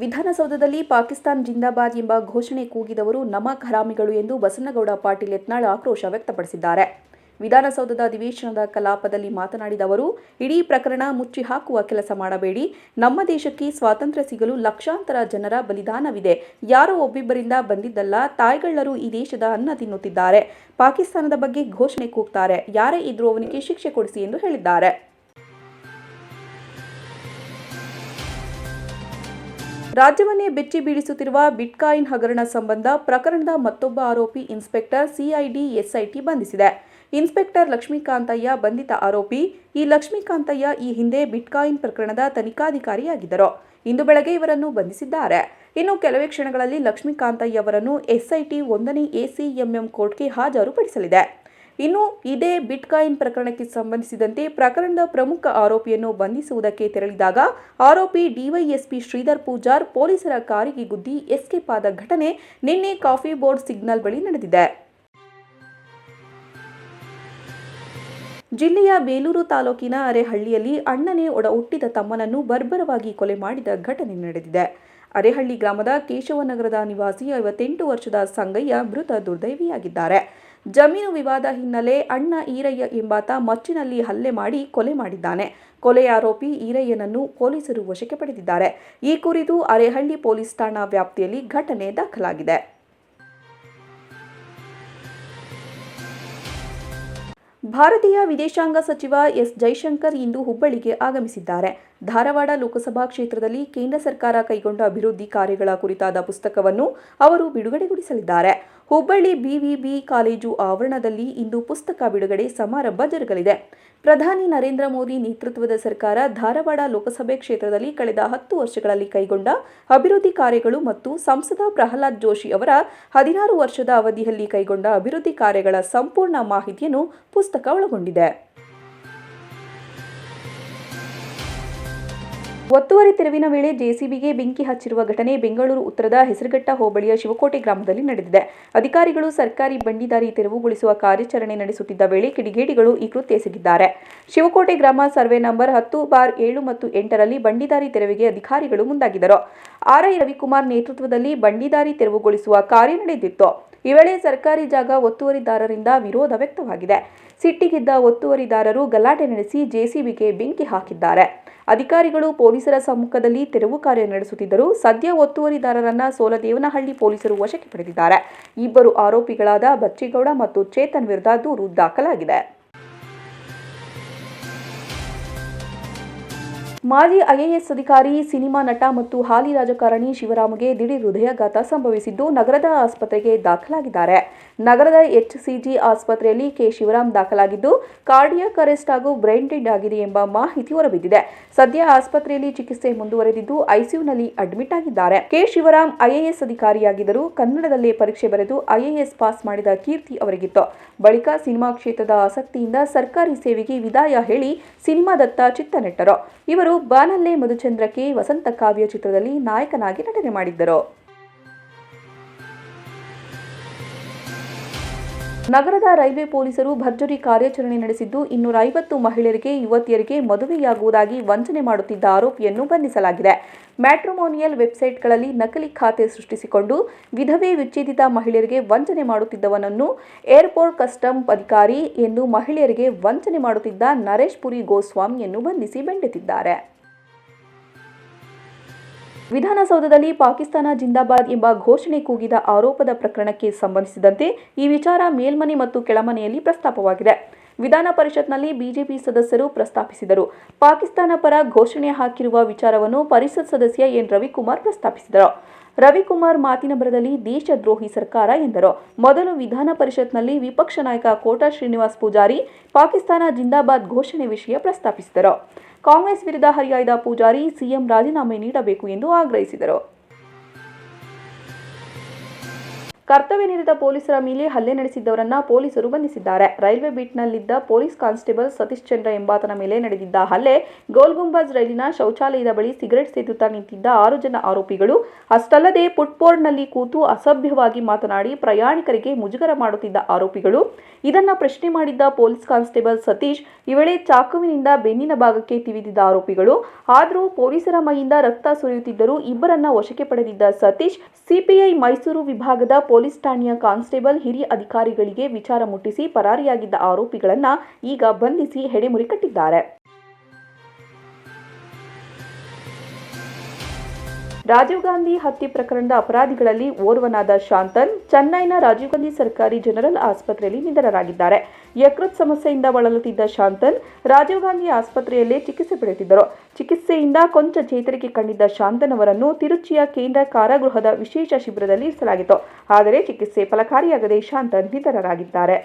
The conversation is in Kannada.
ವಿಧಾನಸೌಧದಲ್ಲಿ ಪಾಕಿಸ್ತಾನ್ ಜಿಂದಾಬಾದ್ ಎಂಬ ಘೋಷಣೆ ಕೂಗಿದವರು ನಮಕ್ ಖರಾಮಿಗಳು ಎಂದು ಬಸನಗೌಡ ಪಾಟೀಲ್ ಯತ್ನಾಳ್ ಆಕ್ರೋಶ ವ್ಯಕ್ತಪಡಿಸಿದ್ದಾರೆ. ವಿಧಾನಸೌಧದ ಅಧಿವೇಶನದ ಕಲಾಪದಲ್ಲಿ ಮಾತನಾಡಿದ ಅವರು, ಇಡೀ ಪ್ರಕರಣ ಮುಚ್ಚಿ ಹಾಕುವ ಕೆಲಸ ಮಾಡಬೇಡಿ. ನಮ್ಮ ದೇಶಕ್ಕೆ ಸ್ವಾತಂತ್ರ್ಯ ಸಿಗಲು ಲಕ್ಷಾಂತರ ಜನರ ಬಲಿದಾನವಿದೆ. ಯಾರೋ ಒಬ್ಬಿಬ್ಬರಿಂದ ಬಂದಿದ್ದಲ್ಲ, ತಾಯ್ಗಳ್ಳರು ಈ ದೇಶದ ಅನ್ನ ತಿನ್ನುತ್ತಿದ್ದಾರೆ. ಪಾಕಿಸ್ತಾನದ ಬಗ್ಗೆ ಘೋಷಣೆ ಕೂಗ್ತಾರೆ. ಯಾರೇ ಇದ್ರೂ ಅವನಿಗೆ ಶಿಕ್ಷೆ ಕೊಡಿಸಿ ಎಂದು ಹೇಳಿದ್ದಾರೆ. ರಾಜ್ಯವನ್ನೇ ಬೆಚ್ಚಿ ಬೀಳಿಸುತ್ತಿರುವ ಬಿಟ್ಕಾಯಿನ್ ಹಗರಣ ಸಂಬಂಧ ಪ್ರಕರಣದ ಮತ್ತೊಬ್ಬ ಆರೋಪಿ ಇನ್ಸ್ಪೆಕ್ಟರ್ ಸಿಐಡಿ ಎಸ್ಐಟಿ ಬಂಧಿಸಿದೆ. ಇನ್ಸ್ಪೆಕ್ಟರ್ ಲಕ್ಷ್ಮೀಕಾಂತಯ್ಯ ಬಂಧಿತ ಆರೋಪಿ, ಈ ಲಕ್ಷ್ಮೀಕಾಂತಯ್ಯ ಈ ಹಿಂದೆ ಬಿಟ್ಕಾಯಿನ್ ಪ್ರಕರಣದ ತನಿಖಾಧಿಕಾರಿಯಾಗಿದ್ದರು. ಇಂದು ಬೆಳಗ್ಗೆ ಇವರನ್ನು ಬಂಧಿಸಿದ್ದಾರೆ. ಇನ್ನು ಕೆಲವೇ ಕ್ಷಣಗಳಲ್ಲಿ ಲಕ್ಷ್ಮೀಕಾಂತಯ್ಯ ಅವರನ್ನು ಎಸ್ಐಟಿ ಒಂದನೇ ಎಸಿಎಂಎಂ ಕೋರ್ಟ್ಗೆ ಹಾಜರುಪಡಿಸಲಿದೆ. ಇನ್ನು ಇದೇ ಬಿಟ್ಕಾಯಿನ್ ಪ್ರಕರಣಕ್ಕೆ ಸಂಬಂಧಿಸಿದಂತೆ ಪ್ರಕರಣದ ಪ್ರಮುಖ ಆರೋಪಿಯನ್ನು ಬಂಧಿಸುವುದಕ್ಕೆ ತೆರಳಿದಾಗ ಆರೋಪಿ ಡಿವೈಎಸ್ಪಿ ಶ್ರೀಧರ್ ಪೂಜಾರ್ ಪೊಲೀಸರ ಕಾರಿಗೆ ಗುದ್ದಿ ಎಸ್ಕೇಪ್ ಆದ ಘಟನೆ ನಿನ್ನೆ ಕಾಫಿ ಬೋರ್ಡ್ ಸಿಗ್ನಲ್ ಬಳಿ ನಡೆದಿದೆ. ಜಿಲ್ಲೆಯ ಬೇಲೂರು ತಾಲೂಕಿನ ಅರೆಹಳ್ಳಿಯಲ್ಲಿ ಅಣ್ಣನೇ ಒಡ ಹುಟ್ಟಿದ ತಮ್ಮನನ್ನು ಬರ್ಬರವಾಗಿ ಕೊಲೆ ಮಾಡಿದ ಘಟನೆ ನಡೆದಿದೆ. ಅರೆಹಳ್ಳಿ ಗ್ರಾಮದ ಕೇಶವನಗರದ ನಿವಾಸಿ ಐವತ್ತೆಂಟು ವರ್ಷದ ಸಂಗಯ್ಯ ಮೃತ ದುರ್ದೈವಿಯಾಗಿದ್ದಾರೆ. ಜಮೀನು ವಿವಾದ ಹಿನ್ನೆಲೆ ಅಣ್ಣ ಈರಯ್ಯ ಎಂಬಾತ ಮಚ್ಚಿನಲ್ಲಿ ಹಲ್ಲೆ ಮಾಡಿ ಕೊಲೆ ಮಾಡಿದ್ದಾನೆ. ಕೊಲೆ ಆರೋಪಿ ಈರಯ್ಯನನ್ನು ಪೊಲೀಸರು ವಶಕ್ಕೆ ಪಡೆದಿದ್ದಾರೆ. ಈ ಕುರಿತು ಅರೆಹಳ್ಳಿ ಪೊಲೀಸ್ ಠಾಣಾ ವ್ಯಾಪ್ತಿಯಲ್ಲಿ ಘಟನೆ ದಾಖಲಾಗಿದೆ. ಭಾರತೀಯ ವಿದೇಶಾಂಗ ಸಚಿವ ಎಸ್ ಜೈಶಂಕರ್ ಇಂದು ಹುಬ್ಬಳ್ಳಿಗೆ ಆಗಮಿಸಿದ್ದಾರೆ. ಧಾರವಾಡ ಲೋಕಸಭಾ ಕ್ಷೇತ್ರದಲ್ಲಿ ಕೇಂದ್ರ ಸರ್ಕಾರ ಕೈಗೊಂಡ ಅಭಿವೃದ್ಧಿ ಕಾರ್ಯಗಳ ಕುರಿತಾದ ಪುಸ್ತಕವನ್ನು ಅವರು ಬಿಡುಗಡೆಗೊಳಿಸಲಿದ್ದಾರೆ. ಹುಬ್ಬಳ್ಳಿ ಬಿವಿಬಿ ಕಾಲೇಜು ಆವರಣದಲ್ಲಿ ಇಂದು ಪುಸ್ತಕ ಬಿಡುಗಡೆ ಸಮಾರಂಭ ಜರುಗಲಿದೆ. ಪ್ರಧಾನಿ ನರೇಂದ್ರ ಮೋದಿ ನೇತೃತ್ವದ ಸರ್ಕಾರ ಧಾರವಾಡ ಲೋಕಸಭೆ ಕ್ಷೇತ್ರದಲ್ಲಿ ಕಳೆದ ಹತ್ತು ವರ್ಷಗಳಲ್ಲಿ ಕೈಗೊಂಡ ಅಭಿವೃದ್ಧಿ ಕಾರ್ಯಗಳು ಮತ್ತು ಸಂಸದ ಪ್ರಹ್ಲಾದ್ ಜೋಶಿ ಅವರ ಹದಿನಾರು ವರ್ಷದ ಅವಧಿಯಲ್ಲಿ ಕೈಗೊಂಡ ಅಭಿವೃದ್ಧಿ ಕಾರ್ಯಗಳ ಸಂಪೂರ್ಣ ಮಾಹಿತಿಯನ್ನು ಪುಸ್ತಕ ಒಳಗೊಂಡಿದೆ. ಒತ್ತುವರಿ ತೆರವಿನ ವೇಳೆ ಜೆಸಿಬಿಗೆ ಬೆಂಕಿ ಹಚ್ಚಿರುವ ಘಟನೆ ಬೆಂಗಳೂರು ಉತ್ತರದ ಹೆಸರುಘಟ್ಟ ಹೋಬಳಿಯ ಶಿವಕೋಟೆ ಗ್ರಾಮದಲ್ಲಿ ನಡೆದಿದೆ. ಅಧಿಕಾರಿಗಳು ಸರ್ಕಾರಿ ಬಂಡಿದಾರಿ ತೆರವುಗೊಳಿಸುವ ಕಾರ್ಯಾಚರಣೆ ನಡೆಸುತ್ತಿದ್ದ ವೇಳೆ ಕಿಡಿಗೇಡಿಗಳು ಈ ಕೃತ್ಯ ಎಸಗಿದ್ದಾರೆ. ಶಿವಕೋಟೆ ಗ್ರಾಮ ಸರ್ವೆ ನಂಬರ್ ಹತ್ತು ಬಾರ್ ಏಳು ಮತ್ತು ಎಂಟರಲ್ಲಿ ಬಂಡಿದಾರಿ ತೆರವಿಗೆ ಅಧಿಕಾರಿಗಳು ಮುಂದಾಗಿದ್ದರು. ಆರ್ಐ ರವಿಕುಮಾರ್ ನೇತೃತ್ವದಲ್ಲಿ ಬಂಡಿದಾರಿ ತೆರವುಗೊಳಿಸುವ ಕಾರ್ಯ ನಡೆದಿತ್ತು. ಈ ವೇಳೆ ಸರ್ಕಾರಿ ಜಾಗ ಒತ್ತುವರಿದಾರರಿಂದ ವಿರೋಧ ವ್ಯಕ್ತವಾಗಿದೆ. ಸಿಟ್ಟಿಗಿದ್ದ ಒತ್ತುವರಿದಾರರು ಗಲಾಟೆ ನಡೆಸಿ ಜೆಸಿಬಿಗೆ ಬೆಂಕಿ ಹಾಕಿದ್ದಾರೆ. ಅಧಿಕಾರಿಗಳು ಪೊಲೀಸರ ಸಮ್ಮುಖದಲ್ಲಿ ತೆರವು ಕಾರ್ಯ ನಡೆಸುತ್ತಿದ್ದರು ಸದ್ಯ ಒತ್ತುವರಿದಾರರನ್ನ ಸೋಲದೇವನಹಳ್ಳಿ ಪೊಲೀಸರು ವಶಕ್ಕೆ ಪಡೆದಿದ್ದಾರೆ. ಇಬ್ಬರು ಆರೋಪಿಗಳಾದ ಬಚ್ಚಿಗೌಡ ಮತ್ತು ಚೇತನ್ ವಿರುದ್ಧ ದೂರು ದಾಖಲಾಗಿದೆ. ಮಾಜಿ ಐಎಎಸ್ ಅಧಿಕಾರಿ, ಸಿನಿಮಾ ನಟ ಮತ್ತು ಹಾಲಿ ರಾಜಕಾರಣಿ ಶಿವರಾಮ್ಗೆ ದಿಢೀರ್ ಹೃದಯಾಘಾತ ಸಂಭವಿಸಿದ್ದು ನಗರದ ಆಸ್ಪತ್ರೆಗೆ ದಾಖಲಾಗಿದ್ದಾರೆ. ನಗರದ ಎಚ್ಸಿಜಿ ಆಸ್ಪತ್ರೆಯಲ್ಲಿ ಕೆ. ಶಿವರಾಮ್ ದಾಖಲಾಗಿದ್ದು, ಕಾರ್ಡಿಯಾಕ್ ಅರೆಸ್ಟ್ ಹಾಗೂ ಬ್ರೈನ್ ಡೆಡ್ ಆಗಿದೆ ಎಂಬ ಮಾಹಿತಿ ಹೊರಬಿದ್ದಿದೆ. ಸದ್ಯ ಆಸ್ಪತ್ರೆಯಲ್ಲಿ ಚಿಕಿತ್ಸೆ ಮುಂದುವರೆದಿದ್ದು, ಐಸಿಯುನಲ್ಲಿ ಅಡ್ಮಿಟ್ ಆಗಿದ್ದಾರೆ. ಕೆ. ಶಿವರಾಮ್ ಐಎಎಸ್ ಅಧಿಕಾರಿಯಾಗಿದ್ದರು, ಕನ್ನಡದಲ್ಲೇ ಪರೀಕ್ಷೆ ಬರೆದು ಐಎಎಸ್ ಪಾಸ್ ಮಾಡಿದ ಕೀರ್ತಿ ಅವರಿಗಿತ್ತು. ಬಳಿಕ ಸಿನಿಮಾ ಕ್ಷೇತ್ರದ ಆಸಕ್ತಿಯಿಂದ ಸರ್ಕಾರಿ ಸೇವೆಗೆ ವಿದಾಯ ಹೇಳಿ ಸಿನಿಮಾದತ್ತ ಚಿತ್ತ ನೆಟ್ಟರು ಇವರು ಬಾನಲ್ಲೇ ಮಧುಚಂದ್ರಕ್ಕೆ ವಸಂತ ಕಾವ್ಯ ಚಿತ್ರದಲ್ಲಿ ನಾಯಕನಾಗಿ ನಟನೆ ಮಾಡಿದ್ದರು. ನಗರದ ರೈಲ್ವೆ ಪೊಲೀಸರು ಭರ್ಜರಿ ಕಾರ್ಯಾಚರಣೆ ನಡೆಸಿದ್ದು ಇನ್ನೂರ ಐವತ್ತು ಮಹಿಳೆಯರಿಗೆ, ಯುವತಿಯರಿಗೆ ಮದುವೆಯಾಗುವುದಾಗಿ ವಂಚನೆ ಮಾಡುತ್ತಿದ್ದ ಆರೋಪಿಯನ್ನು ಬಂಧಿಸಲಾಗಿದೆ. ಮ್ಯಾಟ್ರಿಮೋನಿಯಲ್ ವೆಬ್ಸೈಟ್ಗಳಲ್ಲಿ ನಕಲಿ ಖಾತೆ ಸೃಷ್ಟಿಸಿಕೊಂಡು ವಿಧವೆ ವಿಚ್ಛೇದಿತ ಮಹಿಳೆಯರಿಗೆ ವಂಚನೆ ಮಾಡುತ್ತಿದ್ದವನನ್ನು ಏರ್ಪೋರ್ಟ್ ಕಸ್ಟಮ್ ಅಧಿಕಾರಿ ಎಂದು ಮಹಿಳೆಯರಿಗೆ ವಂಚನೆ ಮಾಡುತ್ತಿದ್ದ ನರೇಶ್ ಪುರಿ ಗೋಸ್ವಾಮಿಯನ್ನು ಬಂಧಿಸಿ ಬೆಂಡೆತ್ತಿದ್ದಾರೆ. ವಿಧಾನಸೌಧದಲ್ಲಿ ಪಾಕಿಸ್ತಾನ ಜಿಂದಾಬಾದ್ ಎಂಬ ಘೋಷಣೆ ಕೂಗಿದ ಆರೋಪದ ಪ್ರಕರಣಕ್ಕೆ ಸಂಬಂಧಿಸಿದಂತೆ ಈ ವಿಚಾರ ಮೇಲ್ಮನೆ ಮತ್ತು ಕೆಳಮನೆಯಲ್ಲಿ ಪ್ರಸ್ತಾಪವಾಗಿದೆ. ವಿಧಾನ ಪರಿಷತ್ನಲ್ಲಿ ಬಿಜೆಪಿ ಸದಸ್ಯರು ಪ್ರಸ್ತಾಪಿಸಿದರು. ಪಾಕಿಸ್ತಾನ ಪರ ಘೋಷಣೆ ಹಾಕಿರುವ ವಿಚಾರವನ್ನು ಪರಿಷತ್ ಸದಸ್ಯ ಎನ್. ರವಿಕುಮಾರ್ ಪ್ರಸ್ತಾಪಿಸಿದರು. ರವಿಕುಮಾರ್ ಮಾತಿನ ಬರದಲ್ಲಿ ದೇಶದ್ರೋಹಿ ಸರ್ಕಾರ ಎಂದರು. ಮೊದಲು ವಿಧಾನ ಪರಿಷತ್ನಲ್ಲಿ ವಿಪಕ್ಷ ನಾಯಕ ಕೋಟಾ ಶ್ರೀನಿವಾಸ್ ಪೂಜಾರಿ ಪಾಕಿಸ್ತಾನ ಜಿಂದಾಬಾದ್ ಘೋಷಣೆ ವಿಷಯ ಪ್ರಸ್ತಾಪಿಸಿದರು. ಕಾಂಗ್ರೆಸ್ ವಿರುದ್ಧ ಹರಿಹಾಯ್ದ ಪೂಜಾರಿ ಸಿಎಂ ರಾಜೀನಾಮೆ ನೀಡಬೇಕು ಎಂದು ಆಗ್ರಹಿಸಿದರು. ಕರ್ತವ್ಯ ನಿರತ ಪೊಲೀಸರ ಮೇಲೆ ಹಲ್ಲೆ ನಡೆಸಿದ್ದವರನ್ನ ಪೊಲೀಸರು ಬಂಧಿಸಿದ್ದಾರೆ. ರೈಲ್ವೆ ಬೀಟ್ನಲ್ಲಿದ್ದ ಪೊಲೀಸ್ ಕಾನ್ಸ್ಟೇಬಲ್ ಸತೀಶ್ ಚಂದ್ರ ಎಂಬಾತನ ಮೇಲೆ ನಡೆದಿದ್ದ ಹಲ್ಲೆ ಗೋಲ್ ಗುಂಬಜ್ ರೈಲಿನ ಶೌಚಾಲಯದ ಬಳಿ ಸಿಗರೆಟ್ ಸೇದುತ್ತಾ ನಿಂತಿದ್ದ ಆರು ಜನ ಆರೋಪಿಗಳು. ಅಷ್ಟಲ್ಲದೆ ಫುಟ್ಬೋರ್ಡ್ನಲ್ಲಿ ಕೂತು ಅಸಭ್ಯವಾಗಿ ಮಾತನಾಡಿ ಪ್ರಯಾಣಿಕರಿಗೆ ಮುಜುಗರ ಮಾಡುತ್ತಿದ್ದ ಆರೋಪಿಗಳು. ಇದನ್ನ ಪ್ರಶ್ನೆ ಮಾಡಿದ್ದ ಪೊಲೀಸ್ ಕಾನ್ಸ್ಟೇಬಲ್ ಸತೀಶ್, ಈ ವೇಳೆ ಚಾಕುವಿನಿಂದ ಬೆನ್ನಿನ ಭಾಗಕ್ಕೆ ತಿವಿದಿದ್ದ ಆರೋಪಿಗಳು. ಆದರೂ ಪೊಲೀಸರ ಮೈಯಿಂದ ರಕ್ತ ಸುರಿಯುತ್ತಿದ್ದರೂ ಇಬ್ಬರನ್ನ ವಶಕ್ಕೆ ಪಡೆದಿದ್ದ ಸತೀಶ್, ಸಿಪಿಐ ಮೈಸೂರು ವಿಭಾಗದ ಪೊಲೀಸ್ ಠಾಣೆಯ ಕಾನ್ಸ್ಟೇಬಲ್ ಹಿರಿಯ ಅಧಿಕಾರಿಗಳಿಗೆ ವಿಚಾರ ಮುಟ್ಟಿಸಿ ಪರಾರಿಯಾಗಿದ್ದ ಆರೋಪಿಗಳನ್ನ ಈಗ ಬಂಧಿಸಿ ಹೆಡೆಮುರಿ ಕಟ್ಟಿದ್ದಾರೆ. ರಾಜೀವ್ ಗಾಂಧಿ ಹತ್ಯೆ ಪ್ರಕರಣದ ಅಪರಾಧಿಗಳಲ್ಲಿ ಓರ್ವನಾದ ಶಾಂತನ್, ಚೆನ್ನೈನ ರಾಜೀವ್ ಗಾಂಧಿ ಸರ್ಕಾರಿ ಜನರಲ್ ಆಸ್ಪತ್ರೆಯಲ್ಲಿ ನಿಧನರಾಗಿದ್ದಾರೆ ಯಕೃತ್ ಸಮಸ್ಯೆಯಿಂದ ಬಳಲುತ್ತಿದ್ದ ಶಾಂತನ್ ರಾಜೀವ್ ಗಾಂಧಿ ಆಸ್ಪತ್ರೆಯಲ್ಲೇ ಚಿಕಿತ್ಸೆ ಪಡೆಯುತ್ತಿದ್ದರು ಚಿಕಿತ್ಸೆಯಿಂದ ಕೊಂಚ ಚೇತರಿಕೆ ಕಂಡಿದ್ದ ಶಾಂತನ್ ಅವರನ್ನು ತಿರುಚಿಯ ಕೇಂದ್ರ ಕಾರಾಗೃಹದ ವಿಶೇಷ ಶಿಬಿರದಲ್ಲಿ ಇರಿಸಲಾಗಿತ್ತು. ಆದರೆ ಚಿಕಿತ್ಸೆ ಫಲಕಾರಿಯಾಗದೆ ಶಾಂತನ್ ನಿಧನರಾಗಿದ್ದಾರೆ.